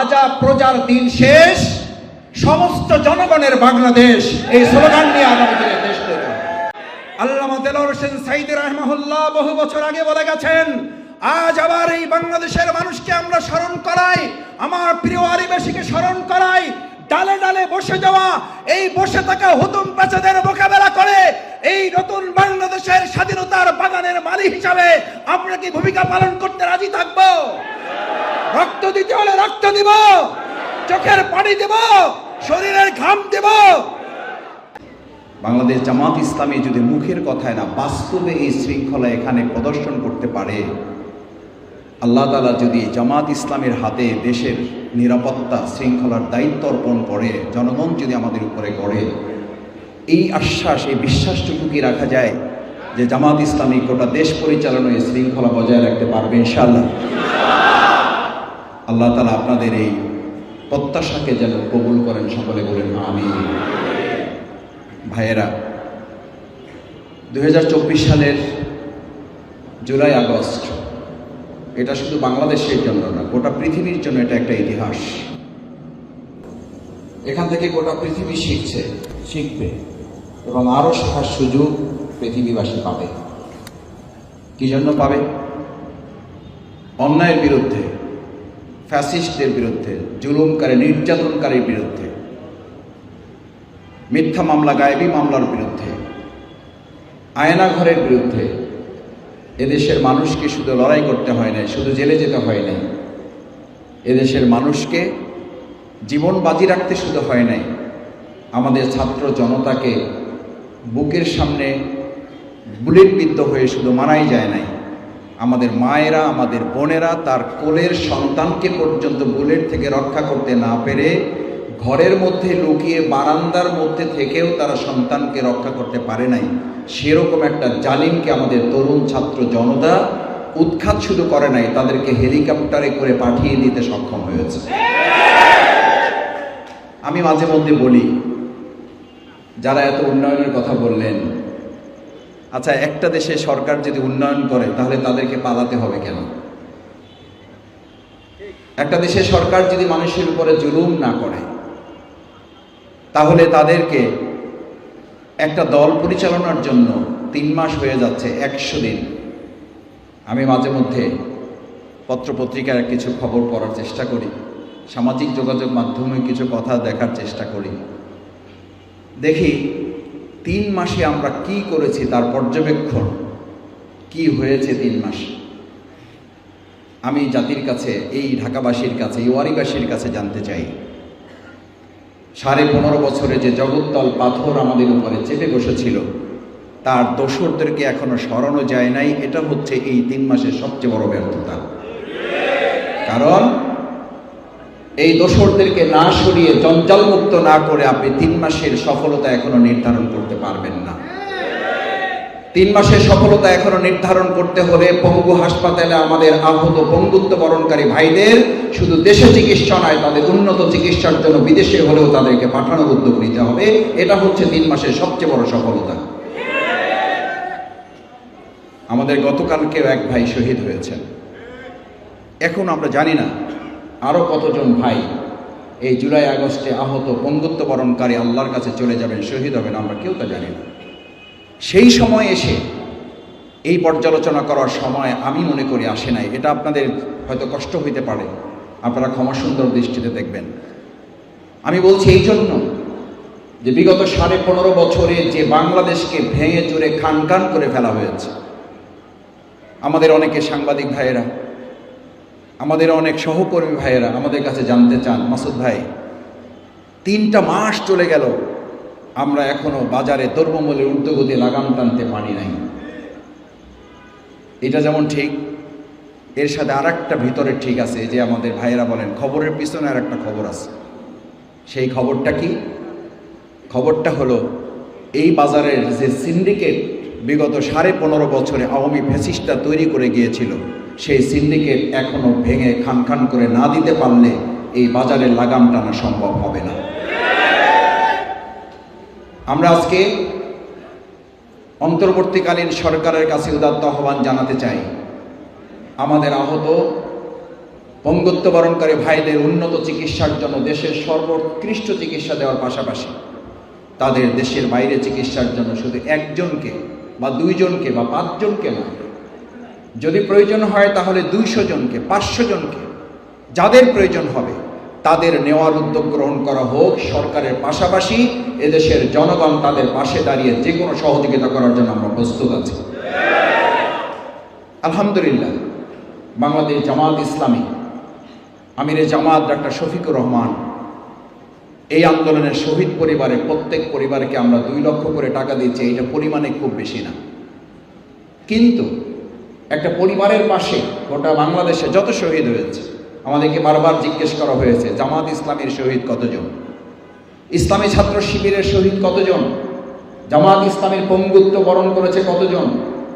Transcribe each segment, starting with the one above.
আজা প্রজার দিন শেষ, সমস্ত জনগণের বাংলাদেশ এই স্লোগান নিয়ে আগামী দিনে দেশ তৈরি। আল্লামা দেলোয়ার হোসেন সাইদ বহু বছর আগে বলে গেছেন, আজ আবার এই বাংলাদেশের মানুষকে আমরা স্মরণ করাই, আমার প্রিয় আদিবাসীকে স্মরণ করাই ডালে ডালে বসে যাওয়া, এই বসে থাকা হুতুম পেঁচাদের মোকাবেলা করে, এই নতুন বাংলাদেশের স্বাধীনতার বাগানের মালিক হিসাবে আমরা কি ভূমিকা পালন করতে রাজি থাকব? রক্ত দিতে হলে রক্ত দিব, চোখের পানি দেব, শরীরের ঘাম দেব। বাংলাদেশ জামাত ইসলামী যদি মুখের কথায় না বাস্তবে এই শৃঙ্খলা এখানে প্রদর্শন করতে পারে আল্লাহ তালা যদি জামাত ইসলামের হাতে দেশের নিরাপত্তা শৃঙ্খলার দায়িত্ব অর্পণ করে, জনগণ যদি আমাদের উপরে গড়ে, এই আশ্বাস, এই বিশ্বাসটুকু কি রাখা যায় যে জামাত ইসলামী গোটা দেশ পরিচালনায় শৃঙ্খলা বজায় রাখতে পারবে ইনশাআল্লাহ? আল্লাহ তালা আপনাদের এই প্রত্যাশাকে যেন কবুল করেন, সকলে বলেন আমি ভাইয়েরা দু হাজার চব্বিশ সালের জুলাই আগস্ট এটা শুধু বাংলাদেশের জন্য না, গোটা পৃথিবীর জন্য এটা একটা ইতিহাস। এখান থেকে গোটা পৃথিবী শিখছে, শিখবে এবং আরও শেখার সুযোগ পৃথিবীবাসী পাবে। কি জন্য পাবে? অন্যায়ের বিরুদ্ধে, ফ্যাসিস্টদের বিরুদ্ধে, জুলুমকারী, নির্যাতনকারীর বিরুদ্ধে, মিথ্যা মামলা, গায়েবী মামলার বিরুদ্ধে, আয়নাঘরের বিরুদ্ধে এদেশের মানুষকে শুধু লড়াই করতে হয় নাই, শুধু জেলে যেতে হয় নাই। এদেশের মানুষকে জীবন বাজি রাখতে শুধু হয় নাই, আমাদের ছাত্র জনতাকে বুকের সামনে বুলেট বিদ্ধ হয়ে শুধু মারাই যায় নাই। আমাদের মায়েরা, আমাদের বোনেরা তার কোলের সন্তানকে পর্যন্ত বুলেট থেকে রক্ষা করতে না পেরে ঘরের মধ্যে লুকিয়ে বারান্দার মধ্যে থেকেও তারা সন্তানকে রক্ষা করতে পারে নাই। সেরকম একটা জালিমকে আমাদের তরুণ ছাত্র জনতা উৎখাত শুধু করে নাই, তাদেরকে হেলিকপ্টারে করে পাঠিয়ে দিতে সক্ষম হয়েছে। আমি মাঝে মধ্যে বলি, যারা এত উন্নয়নের কথা বললেন আচ্ছা একটা দেশে সরকার যদি উন্নয়ন করে, তাহলে তাদেরকে পালাতে হবে কেন? একটা দেশে সরকার যদি মানুষের উপরে জুলুম না করে তাহলে তাদেরকে একটা দল পরিচালনার জন্য তিন মাস হয়ে যাচ্ছে, একশো দিন। আমি মাঝে মধ্যে পত্রপত্রিকার কিছু খবর পড়ার চেষ্টা করি, সামাজিক যোগাযোগ মাধ্যমে কিছু কথা দেখার চেষ্টা করি। দেখি তিন মাসে আমরা কি করেছি, তার পর্যবেক্ষণ কি হয়েছে তিন মাস। আমি জাতির কাছে, এই ঢাকাবাসীর কাছে, এই ওয়ারিবাসীর কাছে জানতে চাই। সাড়ে পনেরো বছরে যে জগত্তল পাথর আমাদের উপরে চেপে বসেছিল, তার দোসরদেরকে এখনও সরানো যায় নাই। এটা হচ্ছে এই তিন মাসের সবচেয়ে বড় ব্যর্থতা। কারণ এই দোসরদেরকে না সরিয়ে জঞ্জালমুক্ত না করে আপনি তিন মাসের সফলতা এখনও নির্ধারণ করতে পারবেন না। তিন মাসের সফলতা এখনও নির্ধারণ করতে হলে পঙ্গু হাসপাতালে আমাদের আহত বন্ধুত্ব বরণকারী ভাইদের শুধু দেশে চিকিৎসা নয়, তাদের উন্নত চিকিৎসার জন্য বিদেশে হলেও তাদেরকে পাঠানোর উদ্যোগ নিতে হবে। এটা হচ্ছে তিন মাসের সবচেয়ে বড় সফলতা। আমাদের গতকালকেও এক ভাই শহীদ হয়েছেন। এখন আমরা জানি না আরও কতজন ভাই এই জুলাই আগস্টে আহত বন্ধুত্ব বরণকারী আল্লাহর কাছে চলে যাবেন, শহীদ হবেন, আমরা কেউ তা জানি না। সেই সময় এসে এই পর্যালোচনা করার সময় আমি মনে করি আসে নাই। এটা আপনাদের হয়তো কষ্ট হইতে পারে। আপনারা ক্ষমা সুন্দর দৃষ্টিতে দেখবেন। আমি বলছি এই জন্য যে বিগত সাড়ে পনেরো বছরে যে বাংলাদেশকে ভেঙে চুরে খান খান করে ফেলা হয়েছে, আমাদের অনেকে সাংবাদিক ভাইয়েরা, আমাদের অনেক সহকর্মী ভাইয়েরা আমাদের কাছে জানতে চান। মাসুদ ভাই, তিনটা মাস চলে গেল আমরা এখনও বাজারে দ্রব্যমূল্যের ঊর্ধ্বগতি লাগাম টানতে পারি নাই। এটা যেমন ঠিক, এর সাথে আর একটা ভিতরে ঠিক আছে, যে আমাদের ভাইয়েরা বলেন, খবরের পিছনে আর একটা খবর আছে। সেই খবরটা কি? খবরটা হলো, এই বাজারের যে সিন্ডিকেট বিগত সাড়ে পনেরো বছরে আওয়ামী ফ্যাসিস্টটা তৈরি করে গিয়েছিল, সেই সিন্ডিকেট এখনও ভেঙে খান খান করে না দিতে পারলে এই বাজারের লাগাম টানা সম্ভব হবে না। আমরা আজকে অন্তর্বর্তীকালীন সরকারের কাছে উদাত্ত আহ্বান জানাতে চাই। আমাদের আহত পঙ্গুত্ব বরণকারী ভাইদের উন্নত চিকিৎসার জন্য দেশের সর্বোৎকৃষ্ট চিকিৎসা দেওয়ার পাশাপাশি তাদের দেশের বাইরে চিকিৎসার জন্য শুধু একজনকে বা দুইজনকে বা পাঁচজনকে নয় যদি প্রয়োজন হয় তাহলে দুইশো জনকে, পাঁচশো জনকে, যাদের প্রয়োজন হবে তাদের নেওয়ার উদ্যোগ গ্রহণ করা হোক, সরকারের পাশাপাশি এদেশের জনগণ তাদের পাশে দাঁড়িয়ে যে কোনো সহযোগিতা করার জন্য আমরা প্রস্তুত আছি। আলহামদুলিল্লাহ, বাংলাদেশ জামাত ইসলামী, আমিরে জামাত ডাক্তার শফিকুর রহমান, এই আন্দোলনের শহীদ পরিবারে প্রত্যেক পরিবারকে আমরা দুই লক্ষ করে টাকা দিচ্ছি এটা পরিমাণে খুব বেশি না। কিন্তু একটা পরিবারের পাশে গোটা বাংলাদেশে যত শহীদ হয়েছে আমাদেরকে বারবার জিজ্ঞেস করা হয়েছে, জামাত ইসলামের শহীদ কতজন? ইসলামী ছাত্র শিবিরের শহীদ কতজন? জামাত ইসলামের পঙ্গুত্ব বরণ করেছে কতজন?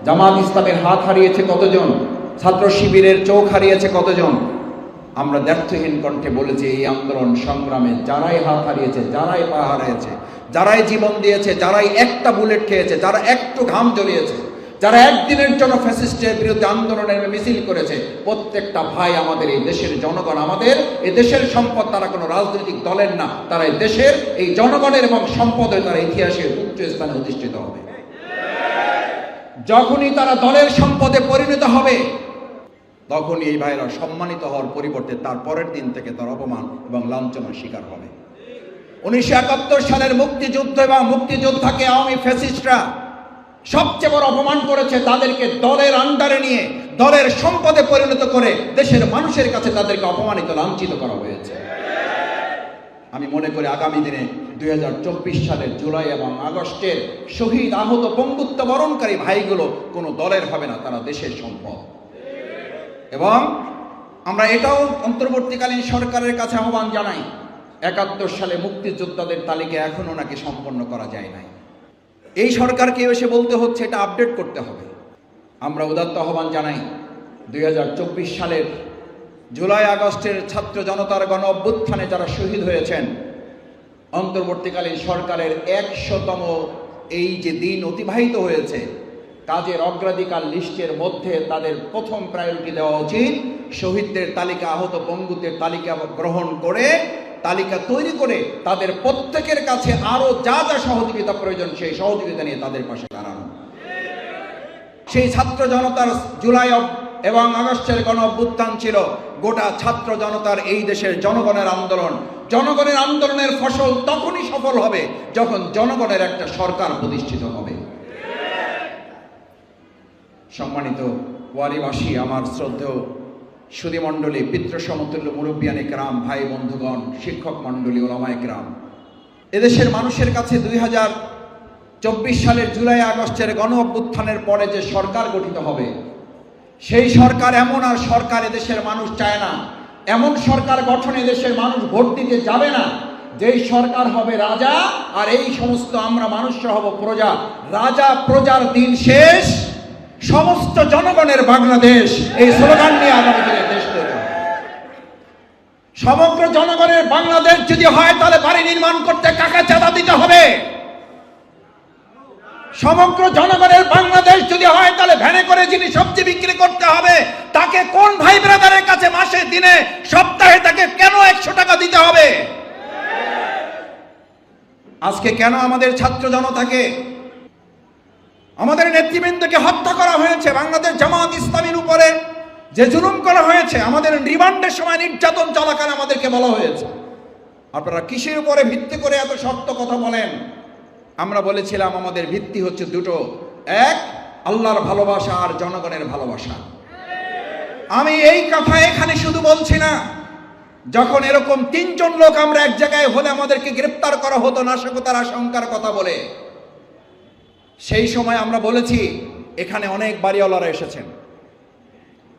জামাত ইসলামের হাত হারিয়েছে কতজন? ছাত্র শিবিরের চোখ হারিয়েছে কতজন? আমরা ব্যর্থহীন কণ্ঠে বলেছি, এই আন্দোলন সংগ্রামে যারাই হাত হারিয়েছে, যারাই পা হারিয়েছে, যারাই জীবন দিয়েছে, যারাই একটা বুলেট খেয়েছে, যারা একটু ঘাম জ্বলিয়েছে যারা একদিনের জন্য ফ্যাসিস্টের বিরুদ্ধে আন্দোলনের মিছিল করেছে, প্রত্যেকটা ভাই আমাদের এই দেশের জনগণ, আমাদের এই দেশের সম্পদ তারা কোনো রাজনৈতিক দলের না, তারা এই দেশের এই জনগণের এবং সম্পদের তারা ইতিহাসের উচ্চ স্থানে অধিষ্ঠিত হবে। যখনই তারা দলের সম্পদে পরিণত হবে, তখনই এই ভাইরা সম্মানিত হওয়ার পরিবর্তে তার পরের দিন থেকে তার অপমান এবং লাঞ্ছনার শিকার হবে। উনিশশো একাত্তর সালের মুক্তিযুদ্ধ এবং মুক্তিযোদ্ধাকে আওয়ামী ফ্যাসিস্টরা সবচেয়ে বড় অপমান করেছে তাদেরকে দলের আন্ডারে নিয়ে, দলের সম্পদে পরিণত করে দেশের মানুষের কাছে তাদেরকে অপমানিত, লাঞ্ছিত করা হয়েছে। আমি মনে করি আগামী দিনে দুই হাজার চব্বিশ সালের জুলাই এবং আগস্টের শহীদ আহত পঙ্গুত্ব বরণকারী ভাইগুলো কোনো দলের হবে না, তারা দেশের সম্পদ। এবং আমরা এটাও অন্তর্বর্তীকালীন সরকারের কাছে আহ্বান জানাই, একাত্তর সালে মুক্তিযোদ্ধাদের তালিকা এখনও নাকি সম্পন্ন করা যায় নাই। এই সরকারকে এসে বলতে হচ্ছে, এটা আপডেট করতে হবে। আমরা উদাত্ত আহ্বান জানাই, দুই হাজার চব্বিশ সালের জুলাই আগস্টের ছাত্র জনতার গণ অভ্যুত্থানে যারা শহীদ হয়েছেন, অন্তর্বর্তীকালীন সরকারের একশোতম এই যে দিন অতিবাহিত হয়েছে, কাজের অগ্রাধিকার লিস্টের মধ্যে তাদের প্রথম প্রায়োরিটি দেওয়া উচিত। শহীদদের তালিকা, আহত পঙ্গুদের তালিকা গ্রহণ করে তালিকা তৈরি করে তাদের প্রত্যেকের কাছে আরও যা যা সহযোগিতা প্রয়োজন, সেই সহযোগিতা নিয়ে তাদের পাশে দাঁড়ানো। সেই ছাত্র জনতার জুলাই এবং আগস্টের গণ অভ্যুত্থান ছিল। গোটা ছাত্র জনতার এই দেশের জনগণের আন্দোলন। জনগণের আন্দোলনের ফসল তখনই সফল হবে যখন জনগণের একটা সরকার প্রতিষ্ঠিত হবে। সম্মানিত ওয়ারিবাসী, আমার শ্রদ্ধেয় সুদী মণ্ডলী, পিতৃ সমতুল্য মুরব্বিয়ানি গ্রাম ভাই বন্ধুগণ, শিক্ষক মণ্ডলী, ওলামায় গ্রাম এদেশের মানুষের কাছে দুই হাজার চব্বিশ সালের জুলাই আগস্টের গণ অভ্যুত্থানের পরে যে সরকার গঠিত হবে, সেই সরকার এমন আর সরকার এদেশের মানুষ চায় না। এমন সরকার গঠন এদেশের মানুষ ভোট দিতে যাবে না। যেই সরকার হবে রাজা, আর এই সমস্ত আমরা মানুষ হব প্রজা। রাজা, প্রজার দিন শেষ। সমস্ত জনগণের বাংলাদেশ এই স্লোগান নিয়ে আগামী দিনে দেশ সমগ্র জনগণের বাংলাদেশ যদি হয়, তাহলে বাড়ি নির্মাণ করতে কাকা চাঁদা দিতে হবে? সমগ্র জনগণের বাংলাদেশ যদি হয়, তাহলে ভ্যানে করে যিনি সবজি বিক্রি করতে হবে, তাকে কোন ভাই ব্রাদারের কাছে মাসে, দিনে, সপ্তাহে তাকে কেন একশো টাকা দিতে হবে? আজকে কেন আমাদের ছাত্র জনতাকে আমাদের নেতৃবৃন্দকে হত্যা করা হয়েছে, বাংলাদেশ জামাত ইসলামীর উপরে যে জুলুম করা হয়েছে, আমাদের রিমান্ডের সময় নির্যাতন চলাকালে আমাদেরকে বলা হয়েছে। আপনারা কিসের উপরে ভিত্তি করে এত শক্ত কথা বলেন? আমরা বলেছিলাম আমাদের ভিত্তি হচ্ছে দুটো। এক, আল্লাহর ভালোবাসা আর জনগণের ভালোবাসা। আমি এই কথা এখানে শুধু বলছি না, যখন এরকম তিনজন লোক আমরা এক জায়গায় হলে আমাদেরকে গ্রেপ্তার করা হতো, নাশকতার আশঙ্কার কথা বলে। সেই সময় আমরা বলেছি, এখানে অনেক বাড়িওয়ালারা এসেছেন।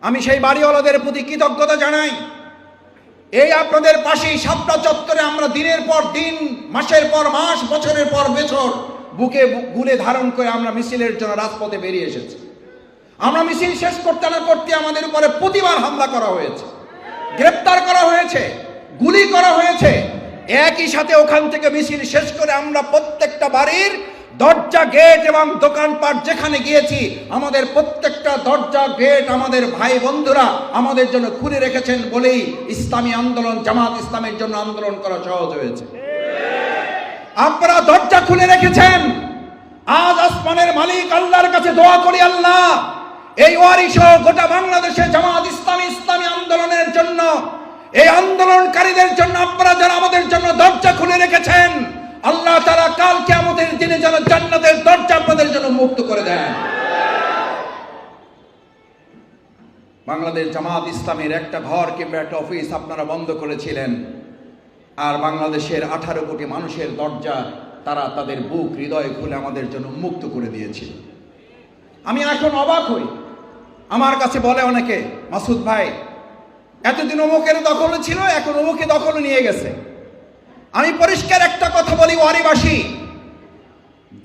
আমি সেই বাড়িওয়ালাদের প্রতি কৃতজ্ঞতা জানাই। এই আপনাদের পাশেই সাতটা চত্বরে আমরা দিনের পর দিন, মাসের পর মাস, বছরের পর বছর বুকে গুলে ধারণ করে আমরা মিছিলের জন্য রাজপথে বেরিয়ে এসেছি। আমরা মিছিল শেষ করতে না করতে আমাদের উপরে প্রতিবার হামলা করা হয়েছে, গ্রেপ্তার করা হয়েছে, গুলি করা হয়েছে। একই সাথে ওখান থেকে মিছিল শেষ করে আমরা প্রত্যেকটা বাড়ির দরজা গেট এবং দোকানপাট যেখানে গিয়েছি, আমাদের প্রত্যেকটা দরজা গেট আমাদের ভাই বন্ধুরা আমাদের জন্য খুলে রেখেছেন বলেই ইসলামী আন্দোলন, জামাত ইসলামের জন্য আন্দোলন করা সহজ হয়েছে। আপনারা দরজা খুলে রেখেছেন। আজ আসমানের মালিক আল্লাহর কাছে দোয়া করি আল্লাহ, এই ওয়ারি সহ গোটা বাংলাদেশে জামাত ইসলামী ইসলামী আন্দোলনের জন্য, এই আন্দোলনকারীদের জন্য আপনারা যারা আমাদের জন্য দরজা খুলে রেখেছেন আল্লাহ তারা কালকে আমাদের দিনে যেন জান্নাতের দরজা আপনাদের জন্য মুক্ত করে দেন। বাংলাদেশ জামাত ইসলামের একটা ঘর কিংবা একটা অফিস আপনারা বন্ধ করেছিলেন। আর বাংলাদেশের আঠারো কোটি মানুষের দরজা তারা তাদের বুক, হৃদয় খুলে আমাদের জন্য মুক্ত করে দিয়েছিল। আমি এখন অবাক হই। আমার কাছে বলে অনেকে, মাসুদ ভাই, এতদিন অমুকের দখলে ছিল, এখন অমুকে দখলে নিয়ে গেছে। আমি পরিষ্কার একটা কথা বলি, ওয়ারিবাসী।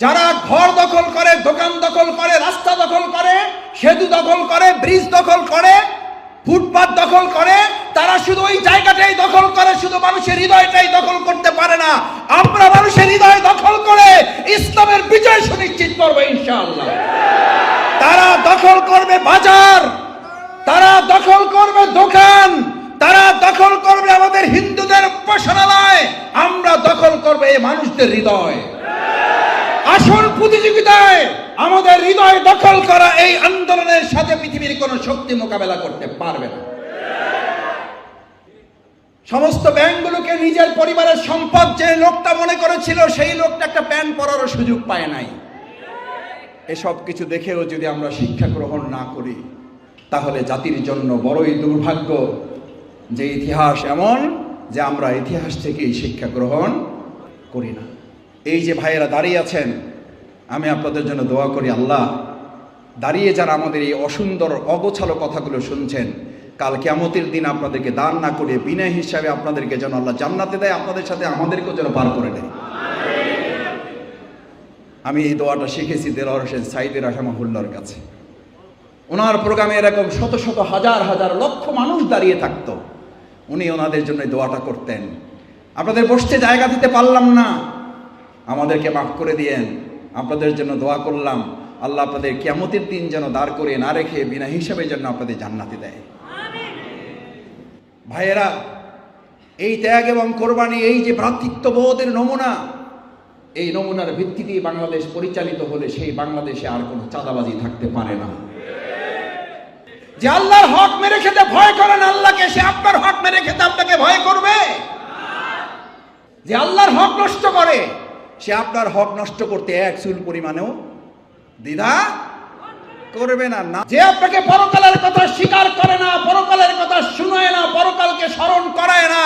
যারা ঘর দখল করে, দোকান দখল করে, রাস্তা দখল করে, সেতু দখল করে, ব্রিজ দখল করে, ফুটপাত দখল করে, তারা শুধু ওই জায়গাটাই দখল করে, শুধু মানুষের হৃদয়টাই দখল করতে পারে না। আমরা মানুষের হৃদয় দখল করে ইসলামের বিজয় সুনিশ্চিত করব ইনশাআল্লাহ। তারা দখল করবে বাজার তারা দখল করবে দোকান তারা দখল করবে আমাদের হিন্দুদের উপাসনালয় আমরা দখল করবে মানুষদের হৃদয়। আসল প্রতিযোগিতায় আমাদের হৃদয় দখল করা এই আন্দোলনের সাথে পৃথিবীর কোন শক্তি মোকাবেলা করতে পারবে না। সমস্ত ব্যাংকগুলোকে নিজের পরিবারের সম্পদ যে লোকটা মনে করেছিল, সেই লোকটা একটা প্যান্ট পরারও সুযোগ পায় নাই। এসব কিছু দেখেও যদি আমরা শিক্ষা গ্রহণ না করি, তাহলে জাতির জন্য বড়ই দুর্ভাগ্য যে ইতিহাস এমন যে আমরা ইতিহাস থেকেই শিক্ষা গ্রহণ করি না। এই যে ভাইয়েরা দাঁড়িয়ে আছেন, আমি আপনাদের জন্য দোয়া করি, আল্লাহ দাঁড়িয়ে যারা আমাদের এই অসুন্দর, অগোছালো কথাগুলো শুনছেন, কাল কেমতের দিন আপনাদেরকে দান না করে বিনা হিসাবে আপনাদেরকে যেন আল্লাহ জান্নাতে দেয়, আপনাদের সাথে আমাদেরকেও যেন পার করে দেয়। আমি এই দোয়াটা শিখেছি দেলোয়ার হোসেন সাইদের রাহমাহুল্লার কাছে। ওনার প্রোগ্রামে এরকম শত শত হাজার হাজার লক্ষ মানুষ দাঁড়িয়ে থাকতো। উনি ওনাদের জন্য দোয়াটা করতেন। আপনাদের বসতে জায়গা দিতে পারলাম না। আমাদেরকে মাফ করে দিয়েন। আপনাদের জন্য দোয়া করলাম। আল্লাহ আপনাদের কেমতের দিন যেন দাঁড় করে না রেখে বিনা হিসাবে যেন আপনাদের জান্নাতে দেয়। ভাইয়েরা, এই ত্যাগ এবং কোরবানি, এই যে ভ্রাতৃত্ববোধের নমুনা, এই নমুনার ভিত্তিতে বাংলাদেশ পরিচালিত হলে সেই বাংলাদেশে আর কোনো চাঁদাবাজি থাকতে পারে না। যে আল্লাহর হক মেরে খেতে ভয় করেন আল্লাহকে সে আপনার হক মেরে খেতে আপনাকে ভয় করবে। যে আল্লাহর হক নষ্ট করে, সে আপনার হক নষ্ট করতে এক চুল পরিমাণেও দ্বিধা করবে না। না, যে আপনাকে পরকালের কথা স্বীকার করে না, পরকালের কথা শুনায় না, পরকালকে স্মরণ করায় না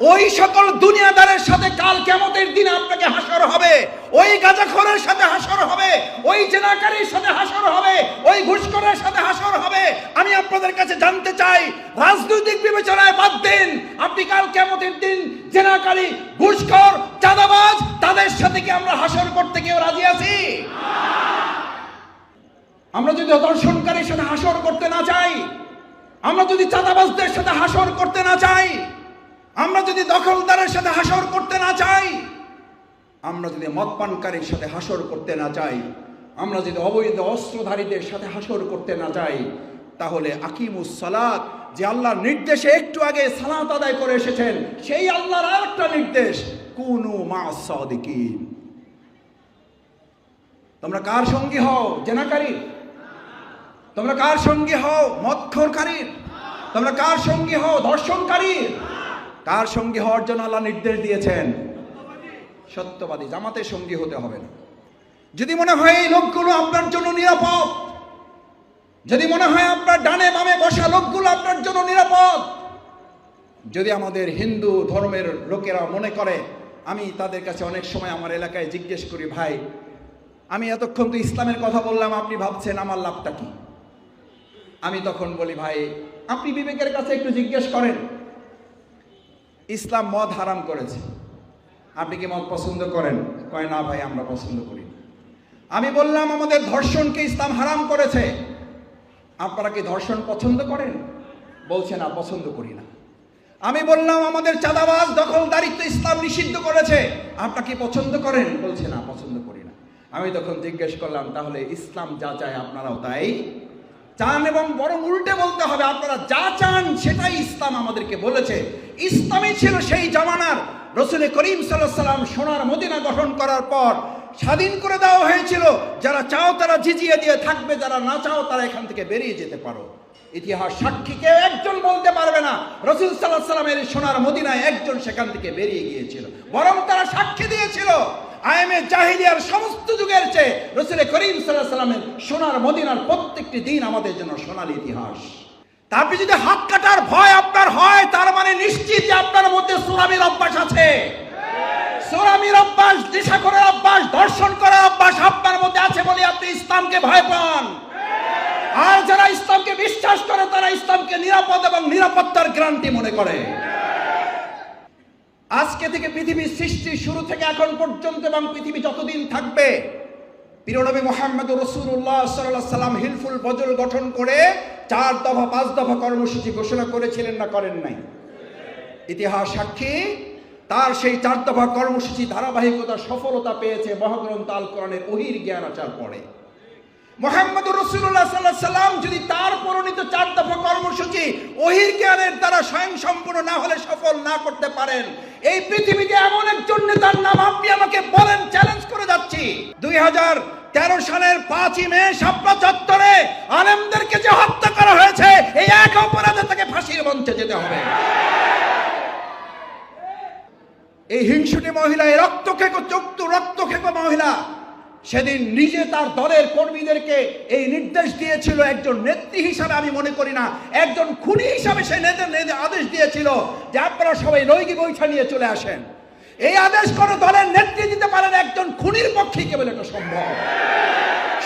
ওই সকল দুনিয়াদারের সাথে কাল কেমতের দিন আপনাকে হাসর হবে। ওই গাঁজাখরের সাথে হাসর হবে। ওই জেনাকারীর সাথে হাসর হবে। ওই ঘুষখোরের সাথে হাসর হবে। আমি আপনাদের কাছে জানতে চাই, রাজনৈতিক বিবেচনায় বাদ দিন। আপনি কাল কেমতের দিন জেনাকারী, ঘুষখোর, চাঁদাবাজ, তাদের সাথে কি আমরা হাসর করতে কেউ রাজি আছি? আমরা যদি দর্শনকারীর সাথে হাসর করতে না চাই, আমরা যদি চাঁদাবাজদের সাথে হাসর করতে না চাই আমরা যদি দখলদারের সাথে হাসর করতে না চাই, আমরা যদি মদপানকারীর সাথে হাসর করতে না চাই, আমরা যদি অবৈধ অস্ত্রধারীদের সাথে হাসর করতে না চাই, তাহলে আকিমুস সালাত, যে আল্লাহর নির্দেশে একটু আগে সালাত আদায় করে এসেছেন, সেই আল্লাহর আরেকটা নির্দেশ, কুনু মা সাদিকিন। তোমরা কার সঙ্গী হও? জেনাকারীর? তোমরা কার সঙ্গী হও? মৎখরকারীর তোমরা কার সঙ্গী হও? ধর্ষণকারীর? কার সঙ্গী হওয়ার জন্য আল্লাহ নির্দেশ দিয়েছেন? সত্যবাদী। জামাতের সঙ্গী হতে হবে না। যদি মনে হয় এই লোকগুলো আপনার জন্য নিরাপদ, যদি মনে হয় আপনার ডানে বামে বসা লোকগুলো আপনার জন্য নিরাপদ, যদি আমাদের হিন্দু ধর্মের লোকেরা মনে করে, আমি তাদের কাছে অনেক সময় আমার এলাকায় জিজ্ঞেস করি, ভাই, আমি এতক্ষণ তো ইসলামের কথা বললাম, আপনি ভাবছেন আমার লাভটা কি? আমি তখন বলি, ভাই, আপনি বিবেকের কাছে একটু জিজ্ঞেস করেন। ইসলাম মদ হারাম করেছে। আপনি কি মদ পছন্দ করেন? কয়, না ভাই, আমরা পছন্দ করি আমি বললাম, আমাদের ধর্ষণকে ইসলাম হারাম করেছে। আপনারা কি ধর্ষণ পছন্দ করেন? বলছে, না, পছন্দ করি না। আমি বললাম, আমাদের চাঁদাবাজ, দখলদারিত্ব ইসলাম নিষিদ্ধ করেছে। আপনারা কি পছন্দ করেন? বলছে, না, পছন্দ করি না। আমি তখন জিজ্ঞেস করলাম, তাহলে ইসলাম যা চায় আপনারাও তাই? চান এবং বরং উল্টে বলতে হবে, আপনারা যা চান সেটাই ইসলাম আমাদেরকে বলেছে। ইসলামই ছিল সেই জামানার। রসুল করিম সাল্লাম সোনার মদিনা গঠন করার পর স্বাধীন করে দেওয়া হয়েছিল, যারা চাও তারা জিজিয়ে দিয়ে থাকবে, যারা না চাও তারা এখান থেকে বেরিয়ে যেতে পারো। ইতিহাস সাক্ষী কেউ একজন বলতে পারবে না। রসুল সাল্লাহ সাল্লামের সোনার মদিনায় একজন সেখান থেকে বেরিয়ে গিয়েছিল। বরং তারা সাক্ষী দিয়েছিল। আইএমএ জাহিলিয়ার সমস্ত যুগের চেয়ে রসুল করিম সাল্লাহ সাল্লামের সোনার মদিনার প্রত্যেকটি দিন আমাদের জন্য সোনালী ইতিহাস। তারপরে যদি হাত কাটার ভয় আপনার হয়, তার মানে নিশ্চিত যে আপনার মধ্যে সুনামির অভ্যাস আছে। সোরামির অভ্যাস, দিশা করার অভ্যাস, দর্শন করার অভ্যাস আপনার মধ্যে আছে বলে আপনি ইসলামকে ভয় পান। আর যারা ইসলামকে বিশ্বাস করে, তারা ইসলামকে নিরাপদ এবং নিরাপত্তার গ্যারান্টি মনে করে। আজকে থেকে পৃথিবীর সৃষ্টি শুরু থেকে এখন পর্যন্ত এবং পৃথিবী যতদিন থাকবে প্রিয়নবী মোহাম্মদ রসুল্লাহ সাল্লাহ সাল্লাম হিলফুল বজল গঠন করে চার দফা, পাঁচ দফা কর্মসূচি ঘোষণা করেছিলেন না করেন নাই? ইতিহাস সাক্ষী, তার সেই চার দফা কর্মসূচি ধারাবাহিকতা সফলতা পেয়েছে মহাগ্রন্থ আল কোরআনের ওহির জ্ঞান আচার পরে। মোহাম্মদ রসুল্লাহ সাল্লাহ সাল্লাম যদি তার পরিণত চার দফা কর্মসূচি অহির জ্ঞানের দ্বারা স্বয়ং সম্পূর্ণ না হলে সফল না করতে পারেন এই পৃথিবীতে এমন একজন নেতার নাম আপনি আমাকে বলেন চ্যালেঞ্জ করে যাচ্ছি। দুই হাজার তেরো সালের পাঁচই মে শাপলা চত্বরে আলেমদেরকে যে হত্যা করা হয়েছে, এই এক অপরাধে তাকে ফাঁসির মঞ্চে যেতে হবে। এই হিংসুটি মহিলা, এই রক্ত খেকো চক্ষু রক্ত খেকো মহিলা সেদিন নিজে তার দলের কর্মীদেরকে এই নির্দেশ দিয়েছিল, একজন নেত্রী হিসাবে আমি মনে করি না, একজন খুনি হিসাবে সে নেতা আদেশ দিয়েছিল যে আপনারা সবাই নৈকি বৈঠা নিয়ে চলে আসেন। এই আদেশ কোনো দলের নেত্রী দিতে পারেন, একজন খুনির পক্ষে কেবল এটা সম্ভব।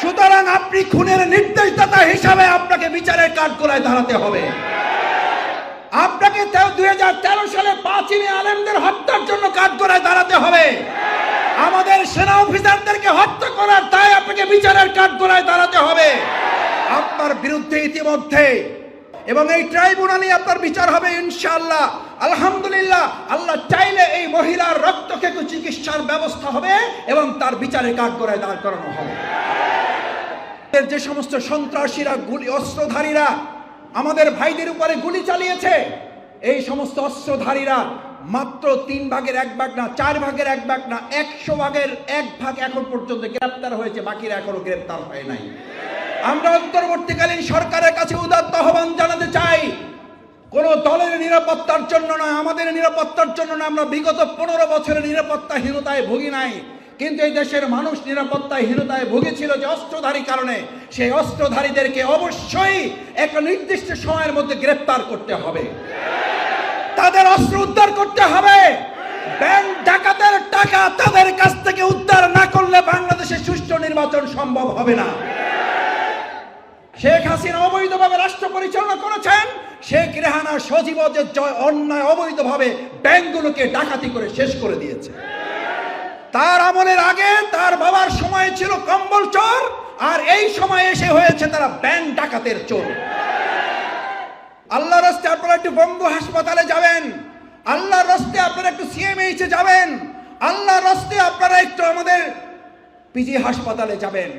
সুতরাং আপনি খুনের নির্দেশদাতা হিসাবে আপনাকে বিচারের কাঠগোড়ায় দাঁড়াতে হবে। আপনাকে দুই হাজার তেরো সালে পাঁচই আলেমদের হত্যার জন্য কাঠগড়ায় দাঁড়াতে হবে। আমাদের সেনা অফিসারদেরকে হত্যা করার, তাই আপনাকে বিচারের কাঠগড়ায় দাঁড়াতে হবে। আপনার বিরুদ্ধে ইতিমধ্যে, এবং এই ট্রাইব্যুনালে আপনার বিচার হবে ইনশাআল্লাহ। আলহামদুলিল্লাহ, আল্লাহ চাইলে এই মহিলার রক্তক্ষেকু চিকিৎসার ব্যবস্থা হবে, এবং তার বিচারের কাঠগড়ায় দাঁড় করানো হবে। যে সমস্ত সন্ত্রাসীরা, গুলি, অস্ত্রধারীরা আমাদের ভাইদের উপরে গুলি চালিয়েছে, এই সমস্ত অস্ত্রধারীরা মাত্র তিন ভাগের এক ভাগ না, চার ভাগের এক ভাগ না, একশো ভাগের এক ভাগ এখন পর্যন্ত গ্রেপ্তার হয়েছে, বাকিরা এখনও গ্রেপ্তার হয় নাই। আমরা অন্তর্বর্তীকালীন সরকারের কাছে উদাত্ত আহ্বান জানাতে চাই, কোন দলের নিরাপত্তার জন্য নয়, আমাদের নিরাপত্তার জন্য না আমরা বিগত পনেরো বছরের নিরাপত্তাহীনতায় ভুগি নাই। কিন্তু এই দেশের মানুষ নিরাপত্তাহীনতায় ভুগেছিল যে অস্ত্রধারী কারণে, সেই অস্ত্রধারীদেরকে অবশ্যই একটা নির্দিষ্ট সময়ের মধ্যে গ্রেপ্তার করতে হবে। তাদের অস্ত্র উদ্ধার করতে হবে। ব্যাংক ডাকাতের টাকা তাদের কাছ থেকে উদ্ধার না করলে বাংলাদেশে সুষ্ঠু নির্বাচন সম্ভব হবে না। শেখ হাসিনা অবৈধভাবে রাষ্ট্র পরিচালনা করেছেন। শেখ রেহানা সজীব যে জয় অন্যায় অবৈধভাবে ব্যাংকগুলোকে ডাকাতি করে শেষ করে দিয়েছে। তার আমলের আগে তার বাবার সময় ছিল কম্বল চোর, আর এই সময় এসে হয়েছে তারা ব্যাংক ডাকাতের চোর। আল্লাহ রাস্তে আপনারা একটু বঙ্গ হাসপাতালে যাবেন। আল্লাহর রাস্তে আপনারা একটু সিএমএইচে যাবেন। আল্লাহর রাস্তে আপনারা একটু আমাদের পিজি হাসপাতালে যাবেন।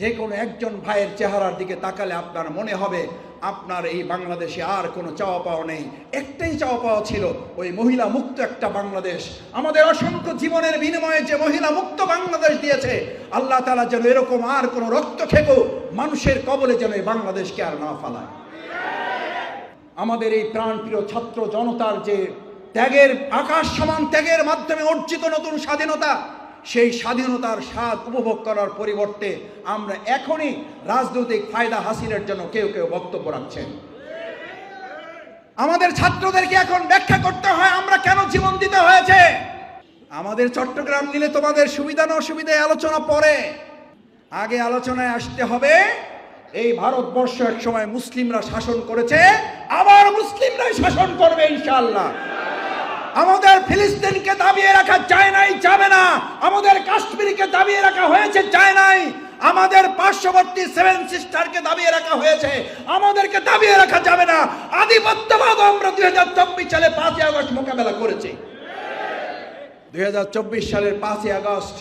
যে কোনো একজন ভাইয়ের চেহারার দিকে তাকালে আপনার মনে হবে, আপনার এই বাংলাদেশে আর কোনো চাওয়া পাওয়া নেই। একটাই চাওয়া পাওয়া ছিল, ওই মহিলা মুক্ত একটা বাংলাদেশ। আমাদের অসংখ্য জীবনের বিনিময়ে যে মহিলা মুক্ত বাংলাদেশ দিয়েছে, আল্লাহ তালা যেন এরকম আর কোনো রক্ত খেকো মানুষের কবলে যেন এই বাংলাদেশকে আর না ফালায়। আমাদের এই প্রাণপ্রিয় ছাত্র জনতার যে ত্যাগের, আকাশ সমান ত্যাগের মাধ্যমে অর্জিত নতুন স্বাধীনতা, সেই স্বাধীনতার স্বাদ উপভোগ করার পরিবর্তে আমরা এখনই রাজনৈতিক ফায়দা হাসিলের জন্য কেউ কেউ বক্তব্য রাখছেন। আমাদের ছাত্রদেরকে এখন ব্যাখ্যা করতে হয়, আমরা কেন জীবন দিতে হয়েছে? আমাদের চট্টগ্রাম নিলে তোমাদের সুবিধা না অসুবিধায় আলোচনা পরে। আগে আলোচনায় আসতে হবে এই ভারতবর্ষ এক সময় মুসলিমরা শাসন করেছে, আবার মুসলিমরাই শাসন করবে ইনশাল্লাহ আমাদের ফিলিস্তিনকে দাবিয়ে রাখা যায় নাই, যাবে না। আমাদের কাশ্মীরকে দাবিয়ে রাখা হয়েছে, যায় নাই। আমাদের পার্শ্ববর্তী সেভেন সিস্টারকে দাবিয়ে রাখা হয়েছে, আমাদেরকে দাবিয়ে রাখা যাবে না। আধিপত্যবাদ আমরা দুই হাজার চব্বিশ সালে পাঁচই আগস্ট মোকাবেলা করেছি। দুই হাজার চব্বিশ সালের পাঁচই আগস্ট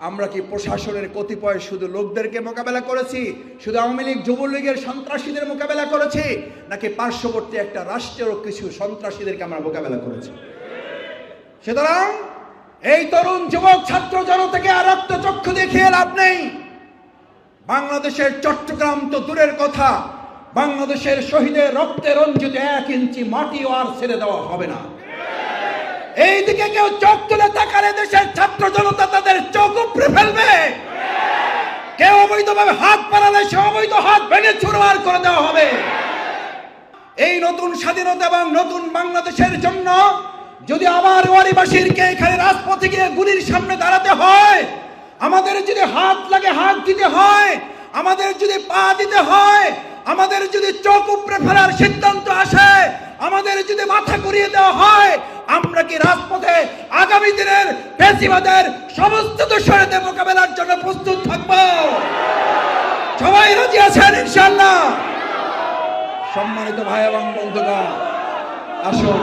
আমরা কি প্রশাসনের কতিপয় শুধু লোকদেরকে মোকাবেলা করেছি? শুধু আওয়ামী লীগ, যুবলীগের সন্ত্রাসীদের মোকাবেলা করেছি? নাকি পার্শ্ববর্তী একটা রাষ্ট্রেরও কিছু সন্ত্রাসীদেরকে আমরা মোকাবেলা করেছি? সুতরাং এই তরুণ যুবক ছাত্র জনতাকে আর রক্তচক্ষু দেখিয়ে লাভ নেই। বাংলাদেশের চট্টগ্রাম তো দূরের কথা। বাংলাদেশের শহীদের রক্তে রঞ্জিত এক ইঞ্চি মাটিও আর ছেড়ে দেওয়া হবে না। এই দিকে কেউ চোখ তুলে তাকালে দেশের ছাত্র জনতা তাদের চোখ উপড়ে ফেলবে। কেউ অবৈধভাবে হাত পালালে সে অবৈধ হাত ভেঙে চুরমার করে দেওয়া হবে। এই নতুন স্বাধীনতা এবং নতুন বাংলাদেশের জন্য যদি আবার ওয়ারিবাসীরকে এখানে রাজপথে গিয়ে গুলির সামনে দাঁড়াতে হয়, আমাদের যদি হাত লাগে হাত দিতে হয়, আমাদের যদি পা দিতে হয়, আমাদের যদি চোখ উপড়ে ফেলার সিদ্ধান্ত আসে আমাদের যদি মাথা করিয়ে দেওয়া হয়, আমরা কি রাজপথে আগামী দিনের পেশিবাদের সমস্ত দূষণের মোকাবেলার জন্য প্রস্তুত থাকব? সবাই রাজি আছেন ইনশাল্লাহ সম্মানিত ভাই এবং বন্ধুরা আসুন।